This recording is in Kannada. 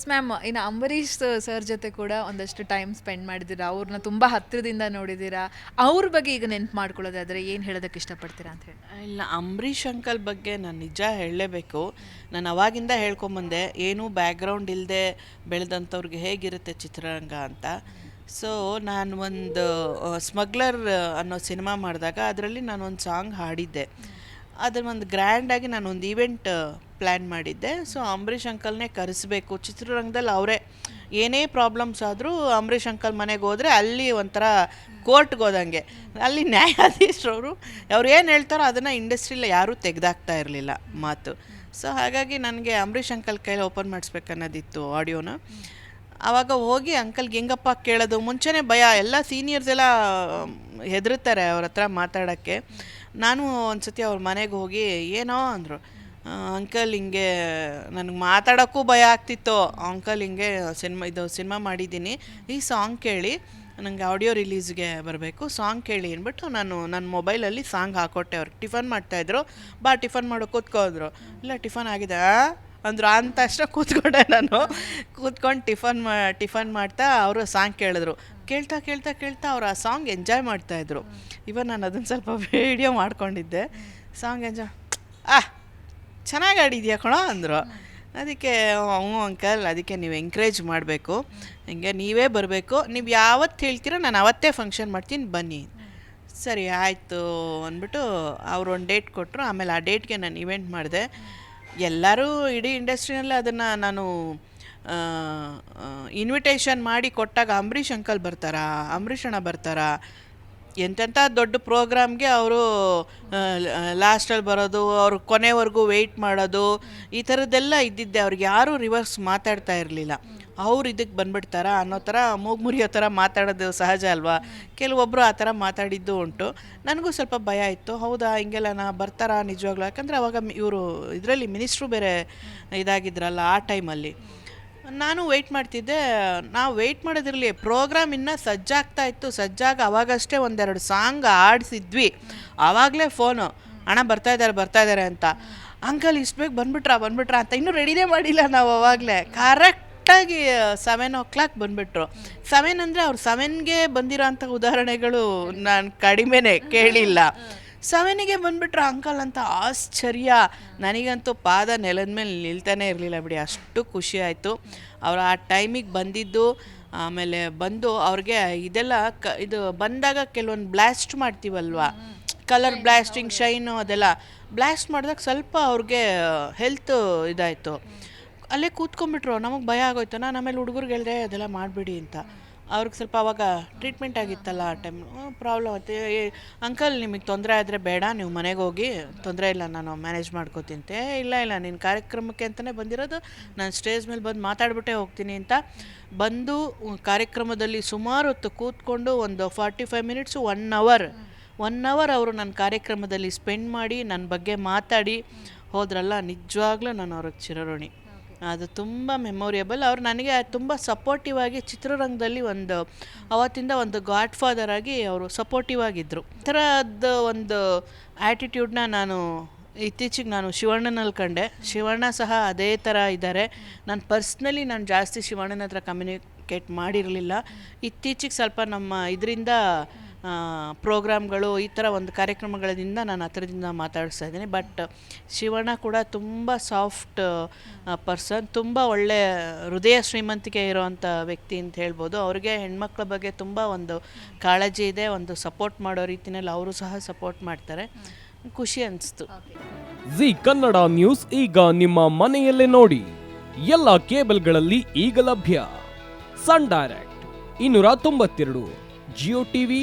ಎಸ್ ಮ್ಯಾಮ್ ಇನ್ನು ಅಂಬರೀಷ್ ಸರ್ ಜೊತೆ ಕೂಡ ಒಂದಷ್ಟು ಟೈಮ್ ಸ್ಪೆಂಡ್ ಮಾಡಿದ್ದೀರಾ? ಅವ್ರನ್ನ ತುಂಬ ಹತ್ತಿರದಿಂದ ನೋಡಿದ್ದೀರಾ? ಅವ್ರ ಬಗ್ಗೆ ಈಗ ನೆನ್ಪು ಮಾಡ್ಕೊಳ್ಳೋದಾದರೆ ಏನು ಹೇಳೋದಕ್ಕೆ ಇಷ್ಟಪಡ್ತೀರಾ ಅಂತ ಹೇಳಿ. ಇಲ್ಲ, ಅಂಬರೀಷ್ ಅಂಕಲ್ ಬಗ್ಗೆ ನಾನು ನಿಜ ಹೇಳಲೇಬೇಕು. ನಾನು ಅವಾಗಿಂದ ಹೇಳ್ಕೊಂಬಂದೆ, ಏನೂ ಬ್ಯಾಕ್ಗ್ರೌಂಡ್ ಇಲ್ಲದೆ ಬೆಳೆದಂಥವ್ರಿಗೆ ಹೇಗಿರುತ್ತೆ ಚಿತ್ರರಂಗ ಅಂತ. ಸೊ ನಾನು ಒಂದು ಸ್ಮಗ್ಲರ್ ಅನ್ನೋ ಸಿನಿಮಾ ಮಾಡಿದಾಗ ಅದರಲ್ಲಿ ನಾನು ಒಂದು ಸಾಂಗ್ ಹಾಡಿದ್ದೆ. ಅದನ್ನ ಒಂದು ಗ್ರ್ಯಾಂಡಾಗಿ ನಾನು ಒಂದು ಈವೆಂಟ್ ಪ್ಲ್ಯಾನ್ ಮಾಡಿದ್ದೆ. ಸೊ ಅಂಬರೀಷ್ ಅಂಕಲ್ನೇ ಕರೆಸಬೇಕು. ಚಿತ್ರರಂಗದಲ್ಲಿ ಅವರೇ ಏನೇ ಪ್ರಾಬ್ಲಮ್ಸ್ ಆದರೂ ಅಂಬರೀಷ್ ಅಂಕಲ್ ಮನೆಗೆ ಹೋದರೆ ಅಲ್ಲಿ ಒಂಥರ ಕೋರ್ಟ್ಗೆ ಹೋದಂಗೆ. ಅಲ್ಲಿ ನ್ಯಾಯಾಧೀಶರವರು ಅವ್ರು ಏನು ಹೇಳ್ತಾರೋ ಅದನ್ನು ಇಂಡಸ್ಟ್ರಿಲಿ ಯಾರೂ ತೆಗೆದಾಕ್ತಾ ಇರಲಿಲ್ಲ ಮಾತು. ಸೊ ಹಾಗಾಗಿ ನನಗೆ ಅಂಬರೀಷ್ ಅಂಕಲ್ ಕೈಲಿ ಓಪನ್ ಮಾಡಿಸ್ಬೇಕನ್ನೋದಿತ್ತು ಆಡಿಯೋನ. ಆವಾಗ ಹೋಗಿ ಅಂಕಲ್ಗೆ ಹೆಂಗಪ್ಪ ಕೇಳೋದು? ಮುಂಚೆನೇ ಭಯ, ಎಲ್ಲ ಸೀನಿಯರ್ಸ್ ಎಲ್ಲ ಹೆದರುತ್ತಾರೆ ಅವ್ರ ಹತ್ರ ಮಾತಾಡೋಕ್ಕೆ. ನಾನು ಒಂದು ಸತಿ ಅವ್ರ ಮನೆಗೆ ಹೋಗಿ, ಏನೋ ಅಂದರು ಅಂಕಲ್ ಹಿಂಗೆ ನನಗೆ ಮಾತಾಡೋಕ್ಕೂ ಭಯ ಆಗ್ತಿತ್ತು. ಅಂಕಲ್ ಹಿಂಗೆ ಸಿನಿಮಾ, ಇದು ಸಿನಿಮಾ ಮಾಡಿದ್ದೀನಿ. ಈ ಸಾಂಗ್ ಕೇಳಿ ನನಗೆ ಆಡಿಯೋ ರಿಲೀಸ್ಗೆ ಬರಬೇಕು. ಸಾಂಗ್ ಕೇಳಿ ಅಂದ್ಬಿಟ್ಟು ನಾನು ನನ್ನ ಮೊಬೈಲಲ್ಲಿ ಸಾಂಗ್ ಹಾಕೊಟ್ಟೆ. ಅವ್ರಿಗೆ ಟಿಫನ್ ಮಾಡ್ತಾಯಿದ್ರು ಬಾ ಟಿಫನ್ ಮಾಡೋಕೆ ಕೂತ್ಕೋದ್ರು ಇಲ್ಲ ಟಿಫನ್ ಆಗಿದೆ? ಅಂದ್ರು ಅಂತ ಅಷ್ಟೇ ಕೂತ್ಕೊಂಡೆ ನಾನು. ಕೂತ್ಕೊಂಡು ಟಿಫನ್ ಮಾ, ಟಿಫನ್ ಮಾಡ್ತಾ ಅವರು ಸಾಂಗ್ ಕೇಳಿದ್ರು. ಕೇಳ್ತಾ ಕೇಳ್ತಾ ಕೇಳ್ತಾ ಅವ್ರು ಆ ಸಾಂಗ್ ಎಂಜಾಯ್ ಮಾಡ್ತಾ ಮಾಡ್ತಾಯಿದ್ರು ಇವನ್ ನಾನು ಅದನ್ನು ಸ್ವಲ್ಪ ವಿಡಿಯೋ ಮಾಡ್ಕೊಂಡಿದ್ದೆ. ಸಾಂಗ್ ಎಂಜಾಯ್, ಆ, ಚೆನ್ನಾಗಿ ಆಡಿದ್ಯಾ ಕಣೋ ಅಂದರು. ಅದಕ್ಕೆ, ಹ್ಞೂ ಅಂಕಲ್, ಅದಕ್ಕೆ ನೀವು ಎಂಕರೇಜ್ ಮಾಡಬೇಕು. ಹಿಂಗೆ ನೀವೇ ಬರಬೇಕು. ನೀವು ಯಾವತ್ತು ಹೇಳ್ತೀರೋ ನಾನು ಅವತ್ತೇ ಫಂಕ್ಷನ್ ಮಾಡ್ತೀನಿ, ಬನ್ನಿ. ಸರಿ, ಆಯಿತು ಅಂದ್ಬಿಟ್ಟು ಅವ್ರು ಒಂದು ಡೇಟ್ ಕೊಟ್ಟರು ಆಮೇಲೆ ಆ ಡೇಟ್ಗೆ ನಾನು ಇವೆಂಟ್ ಮಾಡಿದೆ. ಎಲ್ಲರೂ ಇಡೀ ಇಂಡಸ್ಟ್ರಿನಲ್ಲಿ ಅದನ್ನು ನಾನು ಇನ್ವಿಟೇಷನ್ ಮಾಡಿ ಕೊಟ್ಟಾಗ ಅಂಬರೀಷ್ ಅಂಕಲ್ ಬರ್ತಾರಾ ಅಂಬರೀಷ್ ಅಣ್ಣ ಬರ್ತಾರಾ ಎಂತೆಂಥ ದೊಡ್ಡ ಪ್ರೋಗ್ರಾಮ್ಗೆ ಅವರು ಲಾಸ್ಟಲ್ಲಿ ಬರೋದು, ಅವರು ಕೊನೆವರೆಗೂ ವೆಯ್ಟ್ ಮಾಡೋದು, ಈ ಥರದ್ದೆಲ್ಲ ಇದ್ದಿದ್ದೆ. ಅವ್ರಿಗೆ ಯಾರೂ ರಿವರ್ಸ್ ಮಾತಾಡ್ತಾ ಇರಲಿಲ್ಲ. ಅವ್ರು ಇದಕ್ಕೆ ಬಂದ್ಬಿಡ್ತಾರಾ ಅನ್ನೋ ಥರ, ಮೂಗು ಮುರಿಯೋ ಥರ ಮಾತಾಡೋದು ಸಹಜ ಅಲ್ವಾ? ಕೆಲವೊಬ್ಬರು ಆ ಥರ ಮಾತಾಡಿದ್ದು ಉಂಟು. ನನಗೂ ಸ್ವಲ್ಪ ಭಯ ಇತ್ತು. ಹೌದಾ, ಹಿಂಗೆಲ್ಲ ನಾ ಬರ್ತಾರಾ ನಿಜವಾಗ್ಲೂ? ಯಾಕಂದರೆ ಅವಾಗ ಇವರು ಇದರಲ್ಲಿ ಮಿನಿಸ್ಟ್ರು ಬೇರೆ ಇದಾಗಿದ್ರಲ್ಲ ಆ ಟೈಮಲ್ಲಿ ನಾನು ವೆಯ್ಟ್ ಮಾಡ್ತಿದ್ದೆ. ನಾವು ವೆಯ್ಟ್ ಮಾಡೋದಿರಲಿ. ಪ್ರೋಗ್ರಾಮ್ ಇನ್ನೂ ಸಜ್ಜಾಗ್ತಾ ಇತ್ತು. ಸಜ್ಜಾಗ ಅವಾಗಷ್ಟೇ ಒಂದೆರಡು ಸಾಂಗ್ ಆಡಿಸಿದ್ವಿ ಆವಾಗಲೇ ಫೋನು ಅಣ್ಣ ಬರ್ತಾ ಇದ್ದಾರೆ ಬರ್ತಾ ಇದ್ದಾರೆ ಅಂತ. ಅಂಕಲ್ ಇಷ್ಟು ಬೇಗ ಬಂದ್ಬಿಟ್ರಾ ಬಂದ್ಬಿಟ್ರಾ ಅಂತ. ಇನ್ನೂ ರೆಡಿನೇ ಮಾಡಿಲ್ಲ ನಾವು ಅವಾಗಲೇ. ಕರೆಕ್ಟಾಗಿ ಸೆವೆನ್ ಓ ಕ್ಲಾಕ್ ಬಂದುಬಿಟ್ರು. ಸೆವೆನ್ ಅಂದರೆ ಅವ್ರು ಸೆವೆನ್ಗೆ ಬಂದಿರೋ ಅಂಥ ಉದಾಹರಣೆಗಳು ನಾನು ಕಡಿಮೆನೆ ಕೇಳಿಲ್ಲ. ಸೆವೆನಿಗೆ ಬಂದ್ಬಿಟ್ರೆ ಅಂಕಲ್ ಅಂತ ಆಶ್ಚರ್ಯ. ನನಗಂತೂ ಪಾದ ನೆಲದ ಮೇಲೆ ನಿಲ್ತಾನೆ ಇರಲಿಲ್ಲ ಬಿಡಿ, ಅಷ್ಟು ಖುಷಿ ಆಯಿತು. ಅವರು ಆ ಟೈಮಿಗೆ ಬಂದಿದ್ದು, ಆಮೇಲೆ ಬಂದು ಅವ್ರಿಗೆ ಇದೆಲ್ಲ ಕ, ಇದು ಬಂದಾಗ ಕೆಲವೊಂದು ಬ್ಲಾಸ್ಟ್ ಮಾಡ್ತೀವಲ್ವ? ಕಲರ್ ಬ್ಲಾಸ್ಟಿಂಗ್, ಶೈನು ಅದೆಲ್ಲ ಬ್ಲಾಸ್ಟ್ ಮಾಡಿದಾಗ ಸ್ವಲ್ಪ ಅವ್ರಿಗೆ ಹೆಲ್ತ್ ಇದಾಯಿತು. ಅಲ್ಲೇ ಕೂತ್ಕೊಂಡ್ಬಿಟ್ರು, ನಮಗೆ ಭಯ ಆಗೋಯ್ತು, ನಾನು ಆಮೇಲೆ ಹುಡುಗರಿಗೆ ಹೇಳಿದೆ, ಅದೆಲ್ಲ ಮಾಡಬೇಡಿ ಅಂತ. ಅವ್ರಿಗೆ ಸ್ವಲ್ಪ ಅವಾಗ ಟ್ರೀಟ್ಮೆಂಟ್ ಆಗಿತ್ತಲ್ಲ ಆ ಟೈಮ್ ಪ್ರಾಬ್ಲಮ್ ಆಯ್ತು. ಅಂಕಲ್ ನಿಮಗೆ ತೊಂದರೆ ಆದರೆ ಬೇಡ, ನೀವು ಮನೆಗೆ ಹೋಗಿ ತೊಂದರೆ ಇಲ್ಲ, ನಾನು ಮ್ಯಾನೇಜ್ ಮಾಡ್ಕೋತಿಂತೆ ಇಲ್ಲ ಇಲ್ಲ ನಿನ್ನ ಕಾರ್ಯಕ್ರಮಕ್ಕೆ ಅಂತಲೇ ಬಂದಿರೋದು, ನಾನು ಸ್ಟೇಜ್ ಮೇಲೆ ಬಂದು ಮಾತಾಡ್ಬಿಟ್ಟೇ ಹೋಗ್ತೀನಿ ಅಂತ. ಬಂದು ಕಾರ್ಯಕ್ರಮದಲ್ಲಿ ಸುಮಾರು ಹೊತ್ತು ಕೂತ್ಕೊಂಡು ಒಂದು forty five minutes one hour one hour ಅವರು ನನ್ನ ಕಾರ್ಯಕ್ರಮದಲ್ಲಿ ಸ್ಪೆಂಡ್ ಮಾಡಿ ನನ್ನ ಬಗ್ಗೆ ಮಾತಾಡಿ ಹೋದ್ರಲ್ಲ, ನಿಜವಾಗ್ಲೂ ನಾನು ಅವ್ರಿಗೆ ಚಿರಋಣಿ. ಅದು ತುಂಬ ಮೆಮೊರಿಯಬಲ್ ಅವ್ರು ನನಗೆ ತುಂಬ ಸಪೋರ್ಟಿವ್ ಆಗಿ ಚಿತ್ರರಂಗದಲ್ಲಿ ಒಂದು, ಅವತ್ತಿಂದ ಒಂದು ಗಾಡ್ ಫಾದರ್ ಆಗಿ ಅವರು ಸಪೋರ್ಟಿವ್ ಆಗಿದ್ದರು ಈ ಥರದ ಒಂದು ಆ್ಯಟಿಟ್ಯೂಡ್ನ ನಾನು ಇತ್ತೀಚೆಗೆ ನಾನು ಶಿವಣ್ಣನಲ್ಲಿ ಕಂಡೆ. ಶಿವಣ್ಣ ಸಹ ಅದೇ ಥರ ಇದ್ದಾರೆ. ನಾನು ಪರ್ಸ್ನಲಿ ನಾನು ಜಾಸ್ತಿ ಶಿವಣ್ಣನ ಹತ್ರ ಕಮ್ಯುನಿಕೇಟ್ ಮಾಡಿರಲಿಲ್ಲ. ಇತ್ತೀಚೆಗೆ ಸ್ವಲ್ಪ ನಮ್ಮ ಇದರಿಂದ ಪ್ರೋಗ್ರಾಮ್ಗಳು ಈ ಥರ ಒಂದು ಕಾರ್ಯಕ್ರಮಗಳಿಂದ ನಾನು ಹತ್ರದಿಂದ ಮಾತಾಡಿಸ್ತಾ ಇದ್ದೀನಿ. ಬಟ್ ಶಿವಣ್ಣ ಕೂಡ ತುಂಬ ಸಾಫ್ಟ್ ಪರ್ಸನ್, ತುಂಬ ಒಳ್ಳೆ ಹೃದಯ ಶ್ರೀಮಂತಿಕೆ ಇರೋವಂಥ ವ್ಯಕ್ತಿ ಅಂತ ಹೇಳ್ಬೋದು. ಅವ್ರಿಗೆ ಹೆಣ್ಮಕ್ಳ ಬಗ್ಗೆ ತುಂಬ ಒಂದು ಕಾಳಜಿ ಇದೆ, ಒಂದು ಸಪೋರ್ಟ್ ಮಾಡೋ ರೀತಿಯಲ್ಲಿ ಅವರು ಸಹ ಸಪೋರ್ಟ್ ಮಾಡ್ತಾರೆ. ಖುಷಿ ಅನಿಸ್ತು. ಜಿ ಕನ್ನಡ ನ್ಯೂಸ್ ಈಗ ನಿಮ್ಮ ಮನೆಯಲ್ಲೇ ನೋಡಿ. ಎಲ್ಲ ಕೇಬಲ್ಗಳಲ್ಲಿ ಈಗ ಲಭ್ಯ. ಸನ್ ಡೈರೆಕ್ಟ್, ಇನ್ನೂರ ತೊಂಬತ್ತೆರಡು, ಜಿಯೋ ಟಿವಿ